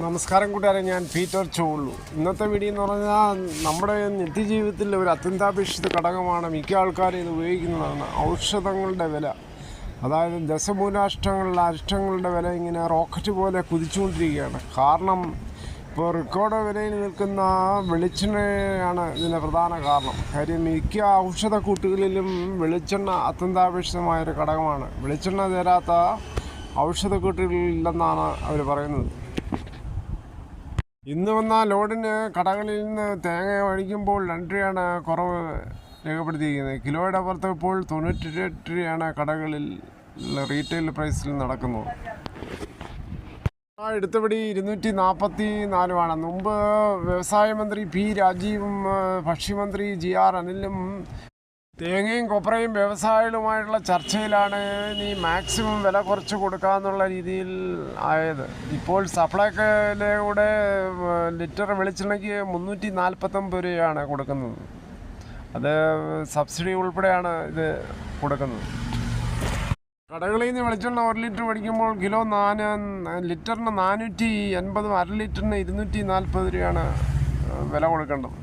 നമസ്കാരം കൂട്ടുകാരെ ഞാൻ പീറ്റർ ചോളു ഇന്നത്തെ വീഡിയോ എന്ന് പറഞ്ഞാൽ നമ്മുടെ നിത്യജീവിതത്തിൽ ഒരു അത്യന്താപേക്ഷിത ഘടകമാണ് മിക്ക ആൾക്കാരും ഇത് ഉപയോഗിക്കുന്നതാണ്. ഔഷധങ്ങളുടെ വില. അതായത് ദശമൂലാഷ്ടങ്ങളുടെ അരിഷ്ടങ്ങളുടെ വില ഇങ്ങനെ റോക്കറ്റ് പോലെ കുതിച്ചുകൊണ്ടിരിക്കുകയാണ്. കാരണം ഇപ്പോൾ റെക്കോർഡ് വിലയിൽ നിൽക്കുന്ന വെളിച്ചെണ്ണയാണ് ഇതിന് പ്രധാന കാരണം. കാര്യം മിക്ക ഔഷധക്കൂട്ടുകളിലും വെളിച്ചെണ്ണ അത്യന്താപേക്ഷിതമായൊരു ഘടകമാണ്. വെളിച്ചെണ്ണ തരാത്ത ഔഷധക്കൂട്ടുകളില്ലെന്നാണ് അവർ പറയുന്നത്. ഇന്ന് വന്ന ലോഡിന് കടകളിൽ നിന്ന് തേങ്ങ ഒഴിക്കുമ്പോൾ രണ്ട് രൂപയാണ് കുറവ് രേഖപ്പെടുത്തിയിരിക്കുന്നത്. കിലോയുടെ പുറത്ത് ഇപ്പോൾ തൊണ്ണൂറ്റി എട്ട് രൂപയാണ് കടകളിൽ റീറ്റെയിൽ പ്രൈസിൽ നടക്കുന്നത്. എടുത്തപടി ഇരുന്നൂറ്റി നാൽപ്പത്തി നാലുമാണ് മുമ്പ് വ്യവസായ മന്ത്രി പി രാജീവും ഭക്ഷ്യമന്ത്രി ജി ആർ അനിലും തേങ്ങയും കൊപ്രയും വ്യവസായികളുമായിട്ടുള്ള ചർച്ചയിലാണ് ഇനി മാക്സിമം വില കുറച്ച് കൊടുക്കാമെന്നുള്ള രീതിയിൽ ആയത്. ഇപ്പോൾ സപ്ലൈക്കിലൂടെ ലിറ്റർ വെളിച്ചെണ്ണയ്ക്ക് മുന്നൂറ്റി നാൽപ്പത്തൊമ്പത് രൂപയാണ് കൊടുക്കുന്നത്. അത് സബ്സിഡി ഉൾപ്പെടെയാണ് ഇത് കൊടുക്കുന്നത്. കടകളിൽ നിന്ന് വെളിച്ചെണ്ണ ഒരു ലിറ്റർ മേടിക്കുമ്പോൾ കിലോ നാന് ലിറ്ററിന് നാനൂറ്റി എൺപതും അര ലിറ്ററിന് ഇരുന്നൂറ്റി നാൽപ്പത് രൂപയാണ് വില കൊടുക്കേണ്ടത്.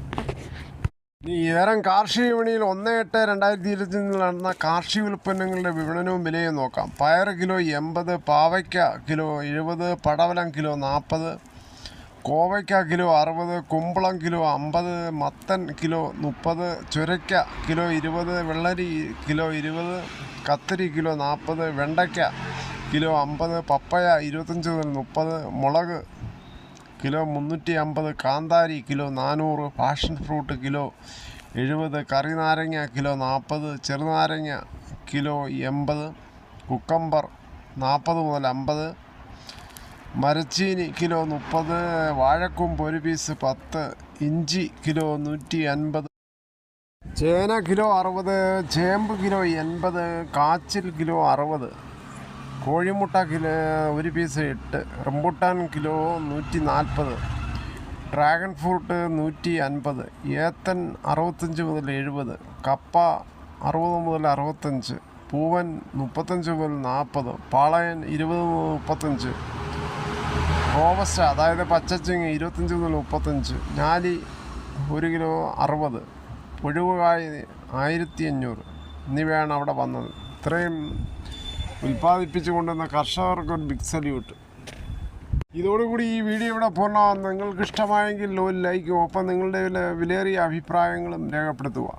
ഏറം കാർഷിക വിപണിയിൽ ഒന്ന് എട്ട് രണ്ടായിരത്തി ഇരുപത്തി നടന്ന കാർഷിക ഉൽപ്പന്നങ്ങളുടെ വിപണനവും വിലയും നോക്കാം. പയർ കിലോ എൺപത് പാവയ്ക്ക കിലോ എഴുപത് പടവലം കിലോ നാൽപ്പത് കോവയ്ക്ക കിലോ അറുപത് കുമ്പളം കിലോ അമ്പത് മത്തൻ കിലോ മുപ്പത് ചുരയ്ക്ക കിലോ ഇരുപത് വെള്ളരി കിലോ ഇരുപത് കത്തിരി കിലോ നാൽപ്പത് വെണ്ടയ്ക്ക കിലോ അമ്പത് പപ്പയ ഇരുപത്തഞ്ച് മുതൽ മുപ്പത് മുളക് കിലോ മുന്നൂറ്റി അമ്പത് കാന്താരി കിലോ നാനൂറ് പാഷൻ ഫ്രൂട്ട് കിലോ എഴുപത് കറി നാരങ്ങ കിലോ നാൽപ്പത് ചെറുനാരങ്ങ കിലോ എൺപത് കുക്കമ്പർ നാൽപ്പത് മുതൽ അമ്പത് മരച്ചീനി കിലോ മുപ്പത് വാഴക്കൊമ്പ് ഒരു പീസ് പത്ത് ഇഞ്ചി കിലോ നൂറ്റി അൻപത് ചേന കിലോ അറുപത് ചേമ്പ് കിലോ എൺപത് കാച്ചിൽ കിലോ അറുപത്. കോഴിമുട്ട കിലോ ഒരു പീസ് എട്ട് റംബുട്ടാൻ കിലോ നൂറ്റി നാൽപ്പത് ഡ്രാഗൺ ഫ്രൂട്ട് നൂറ്റി അൻപത് ഏത്തൻ അറുപത്തഞ്ച് മുതൽ എഴുപത് കപ്പ അറുപത് മുതൽ അറുപത്തഞ്ച് പൂവൻ മുപ്പത്തഞ്ച് മുതൽ നാൽപ്പത് പാളയൻ ഇരുപത് മുതൽ മുപ്പത്തഞ്ച് റോബസ്റ്റ അതായത് പച്ചച്ചിങ് ഇരുപത്തഞ്ച് മുതൽ മുപ്പത്തഞ്ച് ഞാലി ഒരു കിലോ അറുപത് പുഴുവായി ആയിരത്തി അഞ്ഞൂറ് എന്നിവയാണ് അവിടെ വന്നത്. ഇത്രയും ഉൽപ്പാദിപ്പിച്ചു കൊണ്ടുവന്ന കർഷകർക്ക് ഒരു ബിഗ് സല്യൂട്ട് ഇതോടുകൂടി ഈ വീഡിയോ ഇവിടെ പൂർണമാകും നിങ്ങൾക്ക് ഇഷ്ടമായെങ്കിൽ ഒരു ലൈക്കും ഒപ്പം നിങ്ങളുടെ വിലയേറിയ അഭിപ്രായങ്ങളും രേഖപ്പെടുത്തുക.